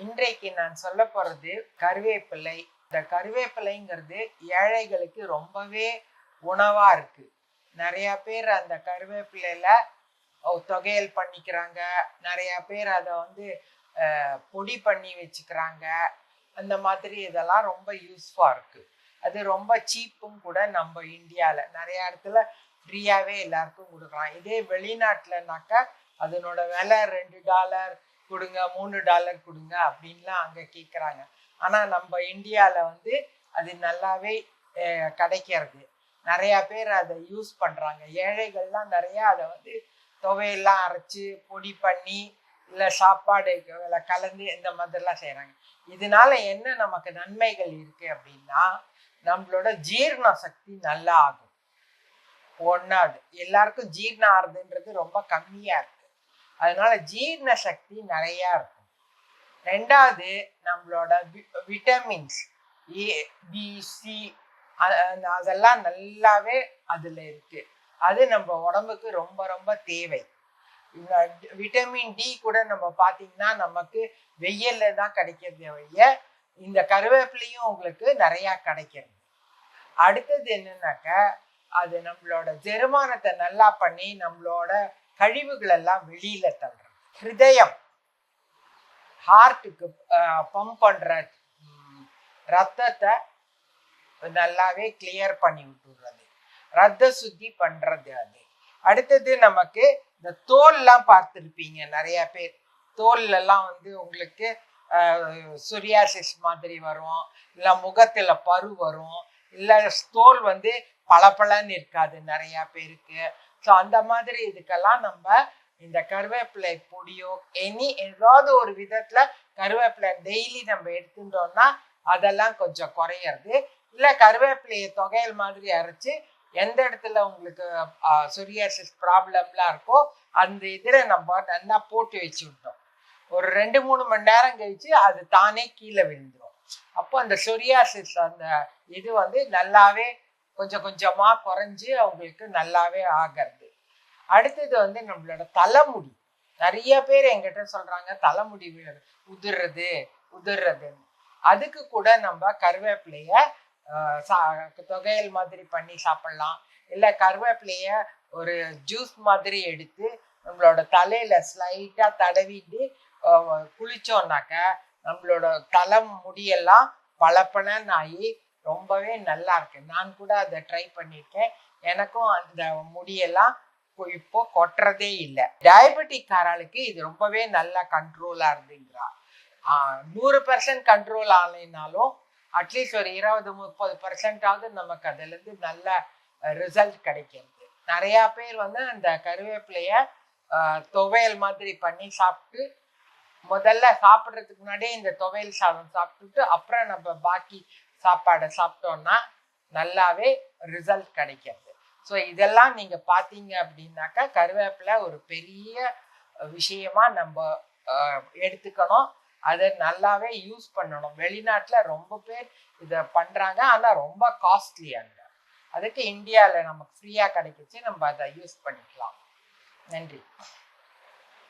இன்றைக்கு நான் சொல்ல போகிறது கருவேப்பிலை. இந்த கருவேப்பிலைங்கிறது ஏழைகளுக்கு ரொம்பவே உணவாக இருக்குது நிறையா பேர் அந்த கருவேப்பிலையில் தொகையல் பண்ணிக்கிறாங்க. நிறையா பேர் அதை வந்து பொடி பண்ணி வச்சுக்கிறாங்க. அந்த மாதிரி இதெல்லாம் ரொம்ப யூஸ்ஃபுல்லாக இருக்குது அது ரொம்ப சீப்பும் கூட நம்ம இந்தியாவில் நிறையா இடத்துல ஃப்ரீயாகவே எல்லாருக்கும் கொடுக்கலாம். இதே வெளிநாட்டுலனாக்கா அதனோட விலை ரெண்டு டாலர் கொடுங்க மூணு டாலர் கொடுங்க அப்படின்லாம் அங்கே கேட்குறாங்க ஆனால் நம்ம இந்தியாவில் வந்து அது நல்லாவே கிடைக்கிறது. நிறையா பேர் அதை யூஸ் பண்ணுறாங்க ஏழைகள்லாம் நிறையா அதை வந்து துவையெல்லாம் அரைச்சி பொடி பண்ணி இல்லை சாப்பாடு கலந்து இந்த மாதிரிலாம் செய்கிறாங்க இதனால என்ன நமக்கு நன்மைகள் இருக்குது அப்படின்னா நம்மளோட ஜீரண சக்தி நல்லா ஆகும். ஒன்றாவது எல்லாருக்கும் ஜீரணம் ஆறுதுன்றது ரொம்ப கம்மியாக இருக்குது அதனால ஜீரண சக்தி நிறையா இருக்கும். ரெண்டாவது நம்மளோட விட்டமின்ஸ் ஏ பி சி அதெல்லாம் நல்லாவே அதில் இருக்கு. அது நம்ம உடம்புக்கு ரொம்ப ரொம்ப தேவை. விட்டமின் டி கூட நம்ம பார்த்தீங்கன்னா நமக்கு வெயில்ல தான் கிடைக்கிறது வழிய இந்த கருவேப்பிலையும் உங்களுக்கு நிறையா கிடைக்கிறது. அடுத்தது என்னன்னாக்கா அது நம்மளோட ஜெருமானத்தை நல்லா பண்ணி நம்மளோட கழிவுகள் எல்லாம் வெளியில தள்ளுறது. ஹிருதயம். ஹார்ட்டுக்கு பம்ப் பண்ற ரத்தத்தை நல்லாவே கிளியர் பண்ணி விட்டுடுறது ரத்த சுத்தி பண்றது அது. அடுத்தது நமக்கு இந்த தோல்லாம் பார்த்துருப்பீங்க நிறைய பேர். தோல்லெல்லாம் வந்து உங்களுக்கு சுரியாசிஸ் மாதிரி வரும். இல்லை முகத்தில் பரு வரும். இல்லை தோல் வந்து பளபளன்னு இருக்காது நிறையா பேருக்கு. ஸோ அந்த மாதிரி இதுக்கெல்லாம் நம்ம இந்த கருவேப்பிலை பொடியோ எனி ஏதாவது ஒரு விதத்துல கருவேப்பிலை டெய்லி நம்ம எடுத்துட்டோம்னா அதெல்லாம் கொஞ்சம் குறையிறது. இல்லை கருவேப்பிலையை தொகையல் மாதிரி அரைச்சி எந்த இடத்துல உங்களுக்கு சொரியாசிஸ் ப்ராப்ளம்லாம் இருக்கோ அந்த இதில் நம்ம நல்லா போட்டு வச்சு விட்டோம். ஒரு ரெண்டு மூணு மணி நேரம் கழிச்சு அது தானே கீழே விழுந்துடும் அப்போ அந்த சொரியாசிஸ் அந்த இது வந்து நல்லாவே கொஞ்சம் கொஞ்சமாக குறைஞ்சி அவங்களுக்கு நல்லாவே ஆகிறது. அடுத்தது வந்து நம்மளோட தலைமுடி. நிறைய பேர் என்கிட்ட சொல்கிறாங்க தலைமுடி உதிர்றது உதிர்றதுன்னு. அதுக்கு கூட நம்ம கருவேப்பிலைய சா- தொகையல் மாதிரி பண்ணி சாப்பிடலாம். இல்லை கருவேப்பிலைய ஒரு ஜூஸ் மாதிரி எடுத்து நம்மளோட தலையில் ஸ்லைட்டாக தடவிட்டு ஆஹ், நம்மளோட தலை முடியெல்லாம் பளபளன்னு ஆகி ரொம்பவே நல்லா இருக்கு. நான் கூட அதை ட்ரை பண்ணியிருக்கேன் எனக்கும் அந்த முடியெல்லாம் இப்போ கொட்டுறதே இல்லை. டயபெட்டிக்காரளுக்கு இது ரொம்பவே நல்ல கண்ட்ரோலாக இருந்துங்கிறா. நூறு பர்சன்ட் கண்ட்ரோல் ஆகலைனாலும் அட்லீஸ்ட் ஒரு இருபது முப்பது பர்சன்டாவது நமக்கு அதுலேருந்து நல்ல ரிசல்ட் கிடைக்கிறது. நிறையா பேர் வந்து அந்த கருவேப்பிலைய துவையல் மாதிரி பண்ணி சாப்பிட்டு முதல்ல சாப்பிட்றதுக்கு முன்னாடியே இந்த துவையல் சாதம் சாப்பிட்டுட்டு அப்புறம் நம்ம பாக்கி சாப்பாடை சாப்பிட்டோன்னா நல்லாவே ரிசல்ட் கிடைக்கிறது. ஸோ இதெல்லாம் நீங்கள் பார்த்தீங்க அப்படின்னாக்கா கருவேப்பிலை ஒரு பெரிய விஷயமா நம்ம எடுத்துக்கணும். அதை நல்லாவே யூஸ் பண்ணணும். வெளிநாட்டில் ரொம்ப பேர் இதை பண்ணுறாங்க ஆனால் ரொம்ப காஸ்ட்லி அங்க. அதுக்கு இந்தியாவில் நமக்கு ஃப்ரீயாக கிடைக்கிச்சு. நம்ம அதை யூஸ் பண்ணிக்கலாம். நன்றி.